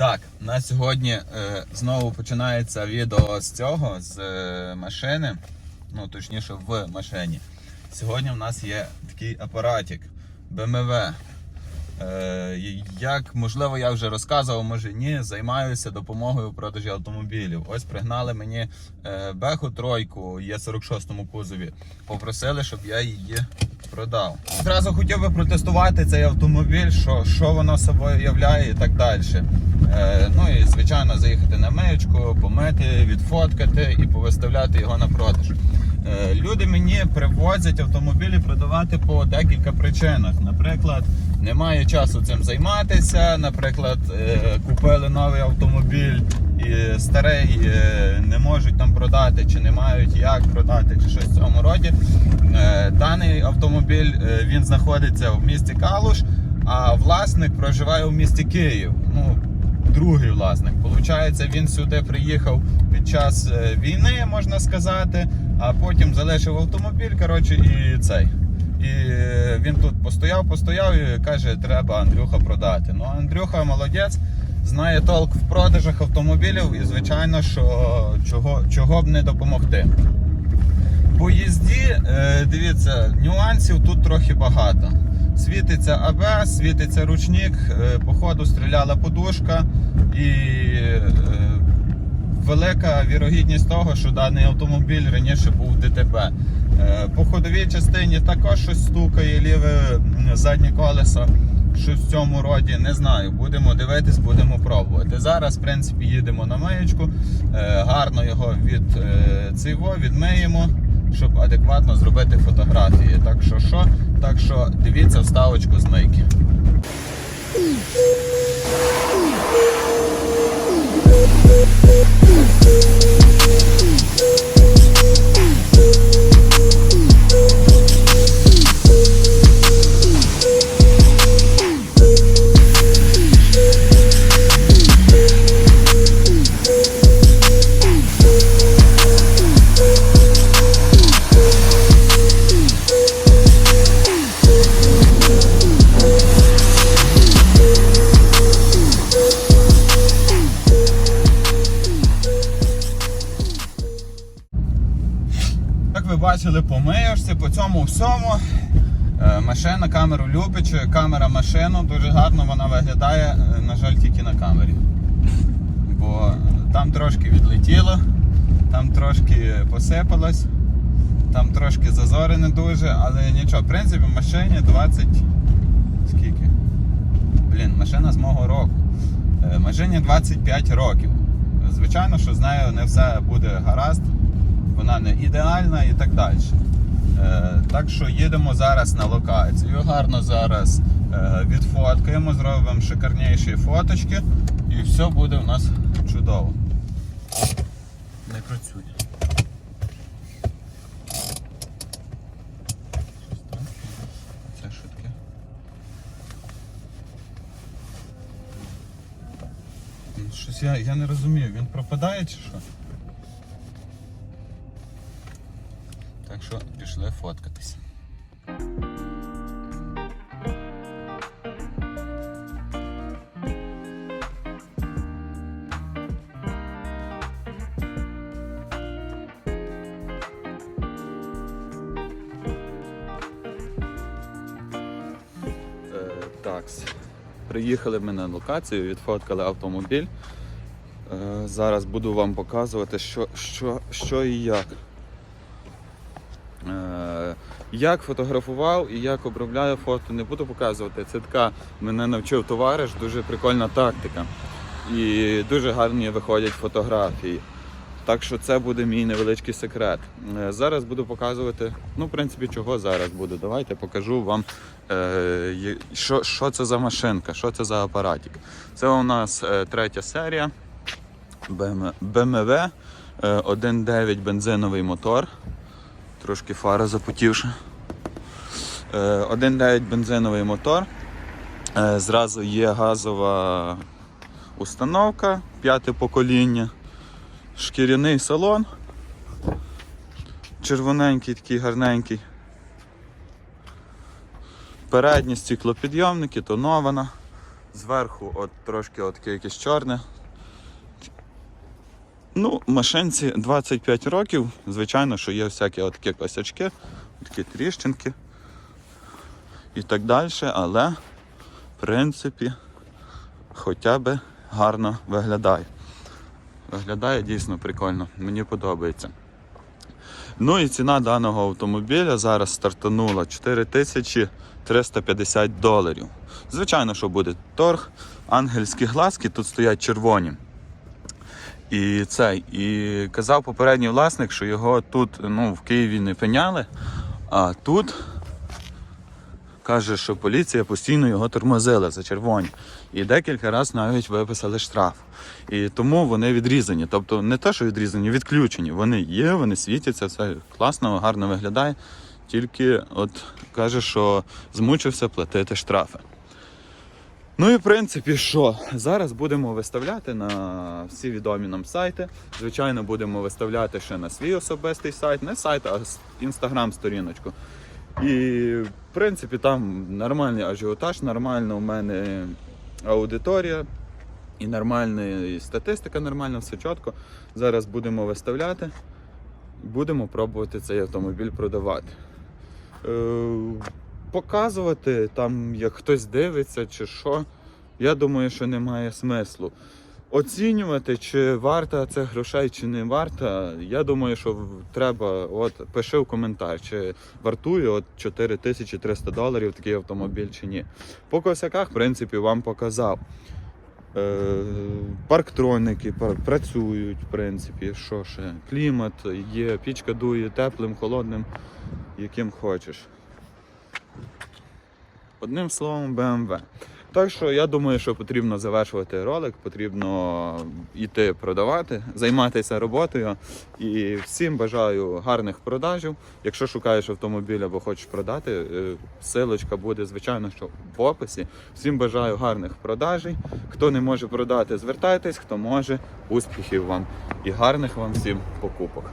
Так, на сьогодні е, знову починається відео з цього, з е, машини. Ну, точніше, в машині. Сьогодні в нас є такий апаратик BMW. Е, як можливо я вже розказував, може ні, займаюся допомогою у продажі автомобілів. Ось пригнали мені е, Беху тройку є 46-му кузові. Попросили, щоб я її продав. Зразу хотів би протестувати цей автомобіль, що, що воно собою являє і так далі. Е, ну і звичайно заїхати на миючку, помити, відфоткати і повиставляти його на продаж. Е, Люди мені привозять автомобілі продавати по декілька причинах. Наприклад, немає часу цим займатися. Наприклад, е, купили новий автомобіль і старий не можуть там продати, чи не мають як продати, чи щось в цьому роді. Даний автомобіль він знаходиться в місті Калуш, а власник проживає в місті Київ. Ну, другий власник. Получається, він сюди приїхав під час е, війни, можна сказати, а потім залишив автомобіль. Коротше, і цей. І е, він тут постояв, постояв і каже, треба Андрюха продати. Ну, Андрюха молодець, знає толк в продажах автомобілів і, звичайно, що чого, чого б не допомогти. По їзді, е, дивіться, нюансів тут трохи багато. Світиться АБС, світиться ручник, е, по ходу стріляла подушка і е, велика вірогідність того, що даний автомобіль раніше був ДТП. Е, По ходовій частині також щось стукає, ліве заднє колесо. Щось в цьому роді, не знаю. Будемо дивитись, будемо пробувати. Зараз, в принципі, їдемо на миєчку, е, гарно його від е, відмиємо, щоб адекватно зробити фотографії. Так що що? Так що дивіться вставочку з мийки. Бачили, помиєшся по цьому всьому. Е, Машина камеру любить, камера машину, дуже гарно вона виглядає, е, на жаль, тільки на камері. Бо там трошки відлетіло, там трошки посипалось, там трошки зазори не дуже, але нічого. В принципі, машині 20. Скільки? Блін, машина з мого року. Е, Машині 25 років. Звичайно, що з нею не все буде гаразд вона не ідеальна і так далі. Е, так що їдемо зараз на локацію. Гарно зараз е, відфоткаємо, зробимо шикарніші фоточки і все буде у нас чудово. Не працює. Щось я, я не розумію, він пропадає чи що? Так що пішли фоткатись. Так, приїхали ми на локацію, відфоткали автомобіль. Е, Зараз буду вам показувати, що, що, що і як. Як фотографував і як обробляю фото, не буду показувати. Це така мене навчив товариш, дуже прикольна тактика. І дуже гарні виходять фотографії. Так що це буде мій невеличкий секрет. Е, Зараз буду показувати, ну, в принципі, чого зараз буду. Давайте покажу вам, е, що, що це за машинка, що це за апаратик. Це у нас е, третя серія BMW е, 1.9 бензиновий мотор. Трошки фара запотівша. Е, 1.9 бензиновий мотор. Е, Зразу є газова установка, п'яте покоління, шкіряний салон. Червоненький, такий гарненький. Передні стеклопідйомники, тонована. Зверху от трошки от якесь чорне. Ну, машинці 25 років. Звичайно, що є всякі такі косячки, такі тріщинки і так далі, але в принципі хоча б гарно виглядає. Виглядає дійсно прикольно, мені подобається. Ну і ціна даного автомобіля зараз стартанула 4350 доларів. Звичайно, що буде торг, ангельські глазки тут стоять червоні. І цей, і казав попередній власник, що його тут ну, в Києві не пеняли, а тут каже, що поліція постійно його тормозила за червоні. І декілька разів навіть виписали штраф. І тому вони відрізані. Тобто не те, що відрізані, відключені. Вони є, вони світяться, все класно, гарно виглядає. Тільки от каже, що змучився платити штрафи. Ну і в принципі, що зараз будемо виставляти на всі відомі нам сайти. Звичайно, будемо виставляти ще на свій особистий сайт, не сайт, а інстаграм-сторіночку. І в принципі там нормальний ажіотаж, нормальна у мене аудиторія і нормальна і статистика, нормальна, все чітко. Зараз будемо виставляти, будемо пробувати цей автомобіль продавати. Показувати там, як хтось дивиться чи що, я думаю, що немає смислу. Оцінювати, чи варта це грошей, чи не варта, я думаю, що треба, от пиши в коментар, чи вартує от 4300 доларів такий автомобіль чи ні. По косяках, в принципі, вам показав. Е, парктроники пар- працюють, в принципі, що ще. Клімат є, пічка дує теплим, холодним, яким хочеш. Одним словом, BMW. Так що я думаю, що потрібно завершувати ролик, потрібно йти продавати, займатися роботою. І всім бажаю гарних продажів. Якщо шукаєш автомобіль або хочеш продати, е, силочка буде, звичайно, що в описі. Всім бажаю гарних продажей. Хто не може продати, звертайтесь, хто може, успіхів вам і гарних вам всім покупок.